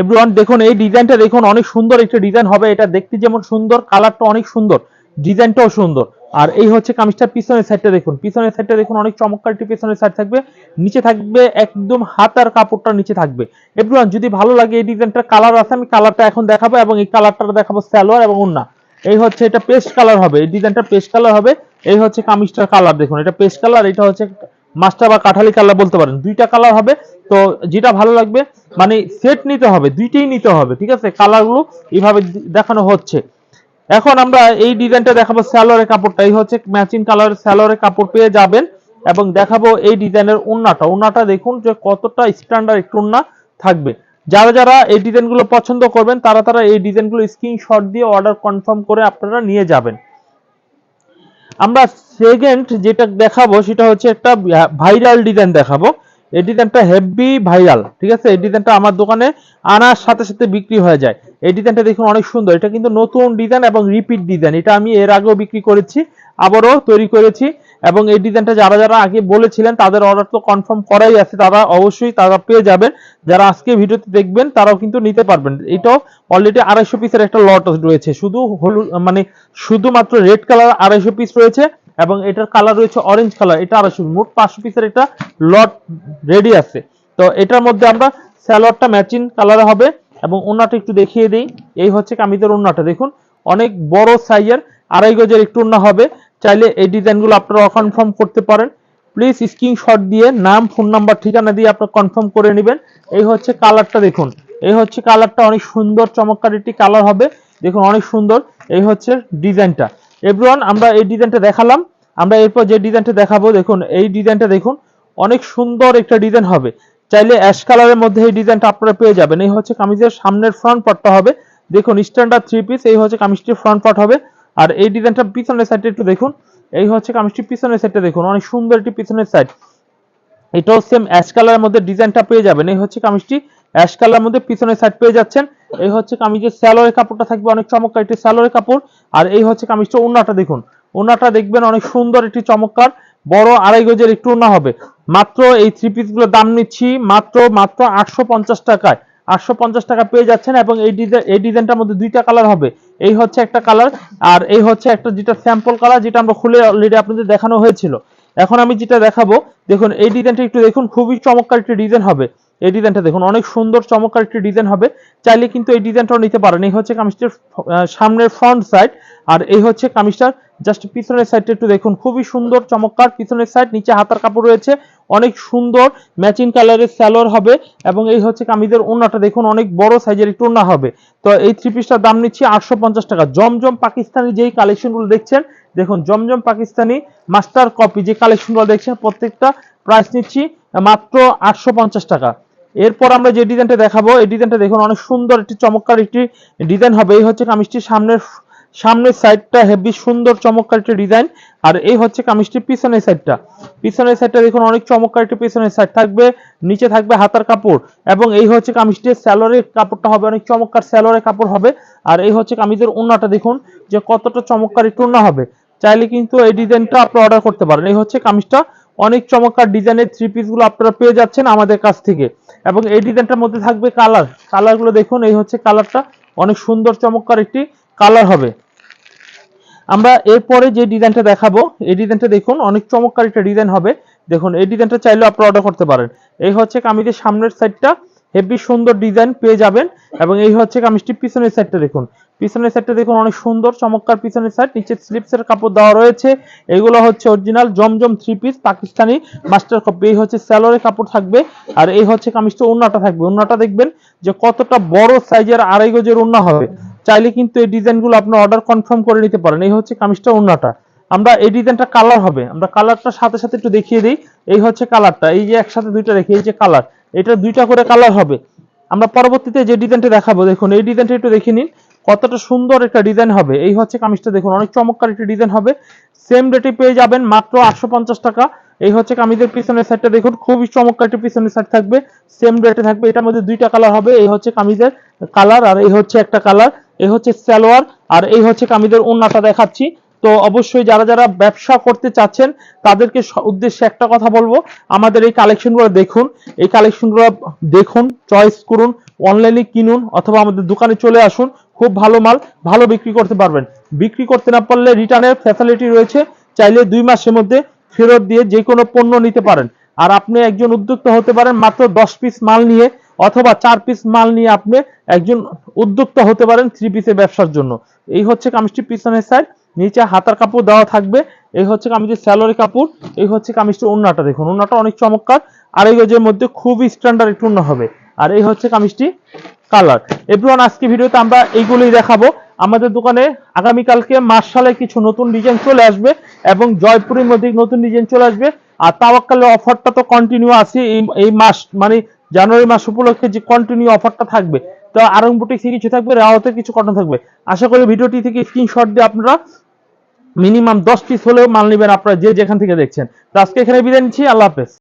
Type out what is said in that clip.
Everyone দেখুন, এই ডিজাইনটা দেখুন, অনেক সুন্দর একটা ডিজাইন হবে। এটা দেখতে যেমন সুন্দর কালারটা অনেক সুন্দর ডিজাইনটাও সুন্দর। আর এই হচ্ছে কামিজটার পিছনের সাইডটা দেখুন। পিছনের সাইডটা দেখুন, অনেক চমৎকার একটি পিছনের সাইড থাকবে। নিচে থাকবে একদম হাতার কাপড়টা নিচে থাকবে। এভরিওয়ান যদি ভালো লাগে এই ডিজাইনটার কালার আছে, আমি কালারটা এখন দেখাবো এবং এই কালারটা দেখাবো সালোয়ার এবং ওন্না এই হচ্ছে এটা পেস্ট কালার হবে, এই ডিজাইনটা পেস্ট কালার হবে। এই হচ্ছে কামিজটার কালার দেখুন, এটা পেস্ট কালার এটা হচ্ছে মাস্টার বা কাঠালি কালার বলতে পারেন। দুইটা কালার হবে, তো যেটা ভালো লাগবে মানে সেট নিতে হবে, দুইটাই নিতে হবে, ঠিক আছে? কালারগুলো এইভাবে দেখানো হচ্ছে। এখন আমরা এই ডিজাইনটা দেখাবো স্যালোয়ারের কাপড়টা। এই হচ্ছে ম্যাচিং কালারের স্যালোয়ারের কাপড় পেয়ে যাবেন এবং দেখাবো এই ডিজাইনের ওন্নাটা। ওন্নাটা দেখুন যে কতটা স্ট্যান্ডার্ড একটু ওন্না থাকবে। যারা যারা এই ডিজাইনগুলো পছন্দ করবেন, তারা তারা এই ডিজাইনগুলো স্ক্রিনশট দিয়ে অর্ডার কনফার্ম করে আপনারা নিয়ে যাবেন। আমরা সেকেন্ড যেটা দেখাবো সেটা হচ্ছে একটা ভাইরাল ডিজাইন দেখাবো। এই ডিজাইনটা হেভি ভাইরাল ঠিক আছে? এই ডিজাইনটা আমার দোকানে আনার সাথে সাথে বিক্রি হয়ে যায়। এই ডিজাইনটা দেখুন অনেক সুন্দর। এটা কিন্তু নতুন ডিজাইন এবং রিপিট ডিজাইন এটা আমি এর আগেও বিক্রি করেছি, আবারও তৈরি করেছি। এবং এই ডিজাইনটা যারা যারা আগে বলেছিলেন, তাদের অর্ডার তো কনফার্ম করাই আছে। তারা অবশ্যই তারা পেয়ে যাবেন। যারা আজকে ভিডিওতে দেখবেন, তারাও কিন্তু নিতে পারবেন। এটাও অলরেডি আড়াইশো পিসের একটা লট রয়েছে। শুধু হলুদ মানে শুধুমাত্র রেড কালার আড়াইশো পিস রয়েছে। এবং এটার কালার রয়েছে অরেঞ্জ কালার এটা আড়াইশো মোট পাঁচশো পিসের একটা লট রেডি আছে। তো এটার মধ্যে আমরা স্যালোয়ারটা ম্যাচিং কালার হবে এবং ওনাটা একটু দেখিয়ে দিই। এই হচ্ছে কামিজের ওনাটা দেখুন। অনেক বড় সাইজের আড়াই গজের একটু ওনা হবে। চাইলে এই ডিজাইনগুলো আপনারা কনফার্ম করতে পারেন। প্লিজ স্ক্রিনশট দিয়ে নাম ফোন নাম্বার ঠিকানা দিয়ে আপনারা কনফার্ম করে নেবেন। এই হচ্ছে কালারটা দেখুন। এই হচ্ছে কালারটা অনেক সুন্দর, চমৎকার একটি কালার হবে। দেখুন, অনেক সুন্দর। এই হচ্ছে ডিজাইনটা এভরিওয়ান আমরা এই ডিজাইনটা দেখালাম। আমরা এরপর যে ডিজাইনটা দেখাবো, দেখুন, এই ডিজাইনটা দেখুন, অনেক সুন্দর একটা ডিজাইন হবে। চাইলে অ্যাশ কালারের মধ্যে এই ডিজাইনটা আপনারা পেয়ে যাবেন। এই হচ্ছে কামিজের সামনের ফ্রন্ট পার্টটা হবে। দেখুন স্ট্যান্ডার্ড থ্রি পিস এই হচ্ছে কামিজটির ফ্রন্ট পার্ট হবে। আর এই ডিজাইনটা পিছনের সাইডটা একটু দেখুন। এই হচ্ছে কামিজটির পিছনের সাইডটা দেখুন, অনেক সুন্দর একটি পিছনের সাইড এটাও সেম অ্যাশ কালারের মধ্যে ডিজাইনটা পেয়ে যাবেন। এই হচ্ছে কামিজটি অ্যাশ কালারের মধ্যে পিছনের সাইড পেয়ে যাচ্ছেন। এই হচ্ছে কামিজের স্যালোয়ারের কাপড়টা থাকবে, অনেক চমৎকার একটি স্যালোয়ারের কাপড়। আর এই হচ্ছে কামিজটা ওনাটা দেখুন। ওনাটা দেখবেন অনেক সুন্দর একটি চমৎকার, বড় আড়াই গজের একটু ওনা হবে। মাত্র এই থ্রি পিসগুলোর দাম নিচ্ছি মাত্র মাত্র আটশো পঞ্চাশ টাকায়। আটশো পঞ্চাশ টাকা পেয়ে যাচ্ছেন এবং এই ডিজাইন, এই ডিজাইনটার মধ্যে দুইটা কালার হবে। এই হচ্ছে একটা কালার আর এই হচ্ছে একটা যেটা স্যাম্পল কালার যেটা আমরা খুলে অলরেডি আপনাদের দেখানো হয়েছিল। এখন আমি যেটা দেখাবো, দেখুন এই ডিজাইনটা একটু দেখুন, খুবই চমৎকার একটি ডিজাইন হবে। এই ডিজাইনটা দেখুন, অনেক সুন্দর, চমৎকার একটি ডিজাইন হবে। চাইলে কিন্তু এই ডিজাইনটাও নিতে পারেন। এই হচ্ছে কামিজটির সামনের ফ্রন্ট সাইড আর এই হচ্ছে কামিজটার জাস্ট পিছনের সাইডটা একটু দেখুন। খুবই সুন্দর, চমৎকার পিছনের সাইড নিচে হাতার কাপড় রয়েছে, অনেক সুন্দর ম্যাচিং কালারের স্যালোয়ার হবে, এবং এই হচ্ছে কামিজের ওড়নাটা দেখুন, অনেক বড় সাইজের একটু ওড়না হবে। তো এই থ্রি পিসটার দাম নিচ্ছি আটশো পঞ্চাশ টাকা। জমজম পাকিস্তানি যেই কালেকশনগুলো দেখছেন, দেখুন, জমজম পাকিস্তানি মাস্টার কপি যে কালেকশনগুলো দেখছেন, প্রত্যেকটা প্রাইস নিচ্ছি মাত্র আটশো পঞ্চাশ টাকা। এরপর আমরা যে ডিজাইনটা দেখাবো, এই ডিজাইনটা দেখুন, অনেক সুন্দর একটি চমৎকার একটি ডিজাইন হবে। এই হচ্ছে কামিজটির সামনের সামনের সাইডটা হেভি সুন্দর চমৎকার একটি ডিজাইন আর এই হচ্ছে কামিজটির পিছনের সাইডটা পিছনের সাইডটা দেখুন, অনেক চমৎকার একটি পিছনের সাইড থাকবে, নিচে থাকবে হাতার কাপড়। এবং এই হচ্ছে কামিজটির স্যালোয়ারের কাপড়টা হবে, অনেক চমৎকার স্যালোয়ারের কাপড় হবে। আর এই হচ্ছে কামিজের ওন্নাটা দেখুন, যে কতটা চমৎকার একটু ওন্না হবে। চাইলে কিন্তু এই ডিজাইনটা আপনি অর্ডার করতে পারেন। এই হচ্ছে কামিজটা অনেক চমৎকার ডিজাইনের থ্রি পিসগুলো আপনারা পেয়ে যাচ্ছেন আমাদের কাছ থেকে। এবং এই ডিজাইনটার মধ্যে থাকবে কালার। কালারগুলো দেখুন, এই হচ্ছে কালারটা। অনেক সুন্দর, চমৎকার একটি কালার হবে। আমরা এরপরে যে ডিজাইনটা দেখাবো, এই ডিজাইনটা দেখুন, অনেক চমৎকার একটা ডিজাইন হবে। দেখুন, এই ডিজাইনটা চাইলেও আপনি অর্ডার করতে পারেন। এই হচ্ছে কামিজের সামনের সাইডটা হেভি সুন্দর ডিজাইন পেয়ে যাবেন এবং এই হচ্ছে কামিজটি পিছনের সাইডটা দেখুন। পিছনের সাইডটা দেখুন অনেক সুন্দর, চমৎকার পিছনের সাইড নিচে স্লিপসের কাপড় দেওয়া রয়েছে। এগুলো হচ্ছে original Zamzam three piece Pakistani master copy এই হচ্ছে স্যালোরে কাপড় থাকবে, আর এই হচ্ছে কামিজটা ওন্নাটা থাকবে। ওন্নাটা দেখবেন যে কতটা বড় সাইজের আড়াই গজের ওন্না হবে। চাইলে কিন্তু এই ডিজাইনগুলো আপনি অর্ডার কনফার্ম করে নিতে পারেন। এই হচ্ছে কামিজটা ওন্নাটা আমরা এই ডিজাইনটা কালার হবে। আমরা কালারটার সাথে সাথে একটু দেখিয়ে দিই। এই হচ্ছে কালারটা এই যে একসাথে দুইটা রেখে এই যে কালার এটা দুইটা করে কালার হবে। আমরা পরবর্তীতে যে ডিজাইনটা দেখাবো, দেখুন, এই ডিজাইনটা একটু দেখে নিন। কতটা সুন্দর একটা ডিজাইন হবে। এই হচ্ছে কামিজটা দেখুন, অনেক চমৎকার একটা ডিজাইন হবে। সেম রেটে পেয়ে যাবেন মাত্র আটশো পঞ্চাশ টাকা। এই হচ্ছে কামিজের পিছনের সাইডটা দেখুন, খুবই চমৎকার একটা পিছনের সাইড থাকবে। সেম রেটে থাকবে, এটার মধ্যে দুইটা কালার হবে। এই হচ্ছে কামিজের কালার আর এই হচ্ছে একটা কালার এই হচ্ছে সালোয়ার আর এই হচ্ছে কামিজের ওন্নাটা দেখাচ্ছি। তো অবশ্যই যারা যারা ব্যবসা করতে চাচ্ছেন, তাদেরকে উদ্দেশ্যে একটা কথা বলব। আমাদের এই কালেকশনগুলো দেখুন। এই কালেকশনগুলো দেখুন চয়েস করুন অনলাইনে কিনুন অথবা আমাদের দোকানে চলে আসুন। খুব ভালো মাল, ভালো বিক্রি করতে পারবেন। বিক্রি করতে না পারলে রিটার্নের ফ্যাসিলিটি রয়েছে, চাইলে দুই মাসের মধ্যে ফেরত দিয়ে যে কোনো পণ্য নিতে পারেন। আর আপনি একজন উদ্যোক্তা হতে পারেন, মাত্র দশ পিস মাল নিয়ে, অথবা চার পিস মাল নিয়ে আপনি একজন উদ্যোক্তা হতে পারেন থ্রি পিসের ব্যবসার জন্য। এই হচ্ছে কামিজটি পিছনের সাইড নিচে হাতার কাপড় দেওয়া থাকবে, এই হচ্ছে কামিজের স্যালোরি কাপড়, এই হচ্ছে কামিজটির ওন্নাটা দেখুন ওন্নাটা অনেক চমৎকার, আড়াই গজের মধ্যে খুবই স্ট্যান্ডার্ড একটু হবে। আর এই হচ্ছে কামিজটি কালার। এভরিওয়ান, আজকে ভিডিওতে আমরা এইগুলোই দেখাবো। আমাদের দোকানে আগামীকালকে মার্শালের কিছু নতুন ডিজাইন চলে আসবে এবং জয়পুরের মধ্যে নতুন ডিজাইন চলে আসবে। আর তাওয়াক্কালের অফারটা তো কন্টিনিউ আছে এই এই মাস মানে জানুয়ারি মাস উপলক্ষে যে কন্টিনিউ অফারটা থাকবে। তো আরং কিছু থাকবে, রাওয়াতে কিছু কটন থাকবে। আশা করি ভিডিওটি থেকে স্ক্রিনশট দিয়ে আপনারা মিনিমাম দশ পিস হলেও মাল নেবেন আপনারা যে যেখান থেকে দেখছেন। তো আজকে এখানে বিদায় নিচ্ছি, আল্লাহ হাফেজ।